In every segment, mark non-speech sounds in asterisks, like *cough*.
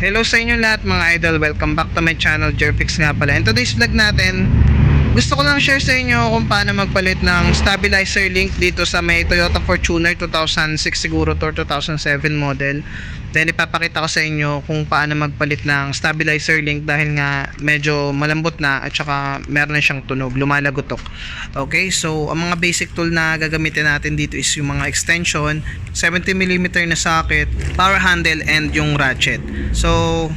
Hello sa inyo lahat mga idol, welcome back to my channel Jerpix nga pala. In today's vlog natin, gusto ko lang share sa inyo kung paano magpalit ng stabilizer link dito sa may Toyota Fortuner 2006 siguro to 2007 model. Then ipapakita ko sa inyo kung paano magpalit ng stabilizer link dahil nga medyo malambot na at saka meron na siyang tunog, lumalagotok. Okay, so ang mga basic tool na gagamitin natin dito is yung mga extension, 70mm na socket, power handle and yung ratchet. So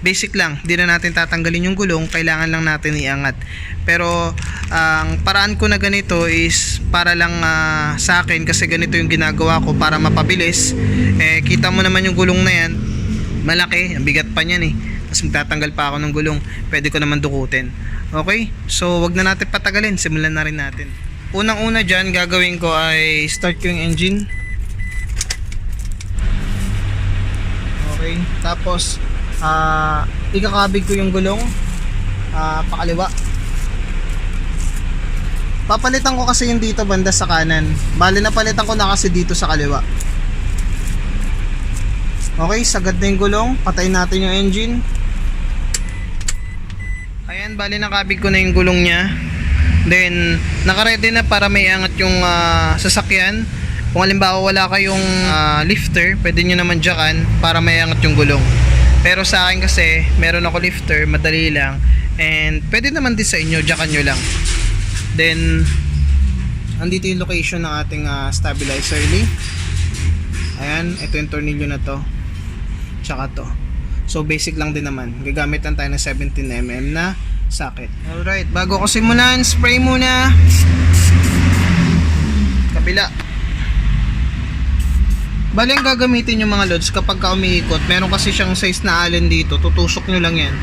basic lang, di na natin tatanggalin yung gulong, kailangan lang natin iangat. Pero ang paraan ko na ganito is para lang ah, sa akin kasi ganito yung ginagawa ko para mapabilis. Eh kita mo naman yung gulong na yan, malaki, ang bigat pa niyan eh. Tapos magtatanggal pa ako ng gulong, pwede ko naman dukutin. Okay? So wag na natin patagalin, simulan na rin natin. Unang-una dyan, gagawin ko ay start ko yung engine. Okay, tapos ah ikakabig ko yung gulong ah pakaliwa. Papalitan ko kasi yung dito banda sa kanan. Bali napalitan ko na kasi dito sa kaliwa. Okay, sagad na yung gulong. Patayin natin yung engine. Ayan, bali nakabig ko na yung gulong niya. Then, nakaredy na para may angat yung ah, sasakyan. Kung halimbawa wala kayong ah, lifter, pwede nyo naman jakan para may angat yung gulong. Pero sa akin kasi, meron ako lifter, madali lang. And pwede naman din sa inyo, jakan nyo lang. Then, andito yung location ng ating ah, stabilizer link. Ayan, ito yung tornilyo na to. Tsaka to. So, basic lang din naman. Gagamit lang tayo ng 17mm na socket. Alright, bago ko simulan, spray muna. Kabila. Bali ang gagamitin yung mga loads kapag ka umiikot, meron kasi siyang size na allen dito, tutusok nyo lang yan.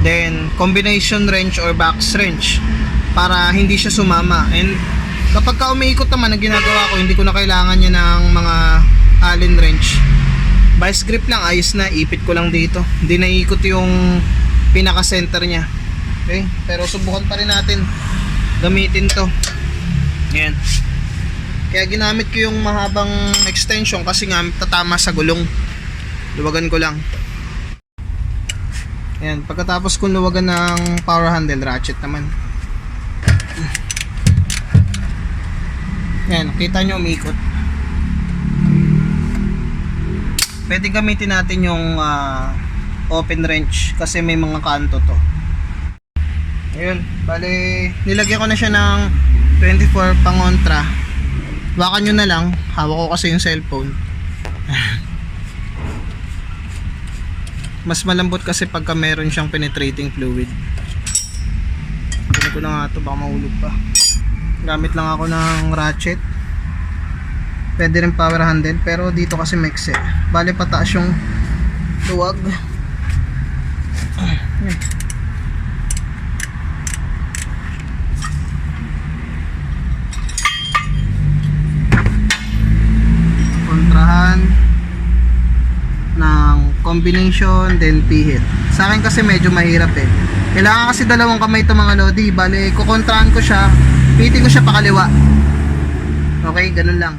Then, combination wrench or box wrench para hindi siya sumama. And kapag ka umiikot naman, ang ginagawa ko, hindi ko na kailangan niya ng mga allen wrench. Vice grip lang, ayos na, ipit ko lang dito. Hindi naiikot yung pinaka-center niya. Okay? Pero subukan pa rin natin gamitin to. Yan. Kaya ginamit ko yung mahabang extension kasi nga tatama sa gulong. Luwagan ko lang. Ayan, pagkatapos kong luwagan ng power handle ratchet naman. Ayan, kita nyo umikot. Pwede gamitin natin yung ah, open wrench kasi may mga kanto to. Ayun, bale, nilagyan ko na siya ng 24 pangontra. Wakan nyo na lang, hawak ko kasi yung cellphone. Mas malambot kasi pagka meron siyang penetrating fluid. Hindi ko na nga ito, baka mahulog pa. Gamit lang ako ng ratchet. Pwede rin power handle, pero dito kasi maikse. Bale pataas yung luwag. *clears throat* Yan. kontrahan ng combination then pihit. Sa akin kasi medyo mahirap eh. Kailangan kasi dalawang kamay ito mga lodi. Bale, kukontrahan ko siya. Pihitin ko siya pakaliwa. Okay, ganun lang.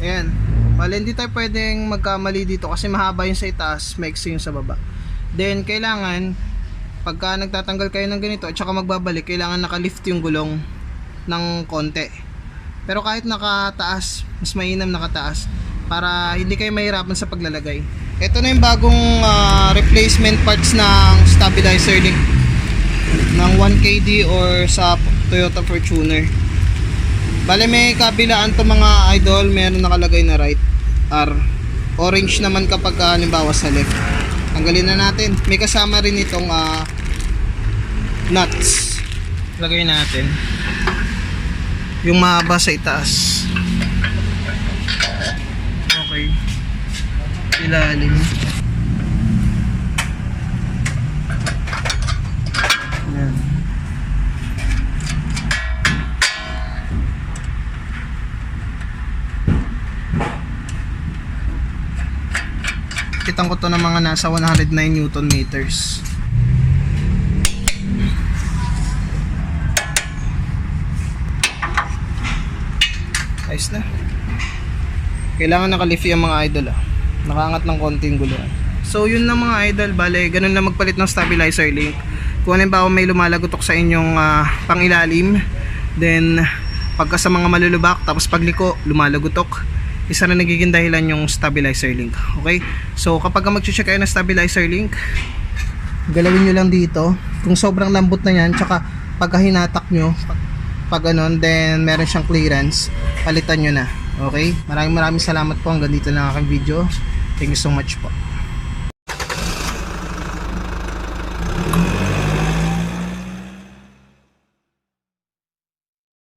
Ayan. Bale, hindi tayo pwedeng magkamali dito kasi mahaba yung sa itaas, maiksi yung sa baba. Then, kailangan pagka nagtatanggal kayo ng ganito at saka magbabalik kailangan nakalift yung gulong ng konti. Pero kahit nakataas mas mainam nakataas para hindi kayo mahirapan sa paglalagay. Ito na yung bagong ah, replacement parts ng stabilizer link. Ng 1KD or sa Toyota Fortuner. Bale may kabilaan to mga idol meron nakalagay na right R orange naman kapag ah, halimbawa sa left. Tanggalin na natin. May kasama rin itong ah, nuts. Lagay natin yung mahaba sa itaas. Okay. Ilalim. Yan. Kitang ko to ng mga nasa 109 newton meters Ayos na. Kailangan nakalift yung mga idol ah. Nakaangat ng konting guluhan. So yun na mga idol, bale, ganun na magpalit ng stabilizer link. Kung halimbawa may lumalagotok sa inyong ah, pangilalim, then pagka sa mga malulubak, tapos pagliko, lumalagotok, isa na nagiging dahilan yung stabilizer link. Okay? So kapag mag-check kayo ng stabilizer link, galawin nyo lang dito. Kung sobrang lambot na yan, tsaka pagka hinatak nyo, pag, ganun, then meron siyang clearance, palitan nyo na. Okay? Maraming maraming salamat po. Hanggang dito na ang aking video. Thank you so much po.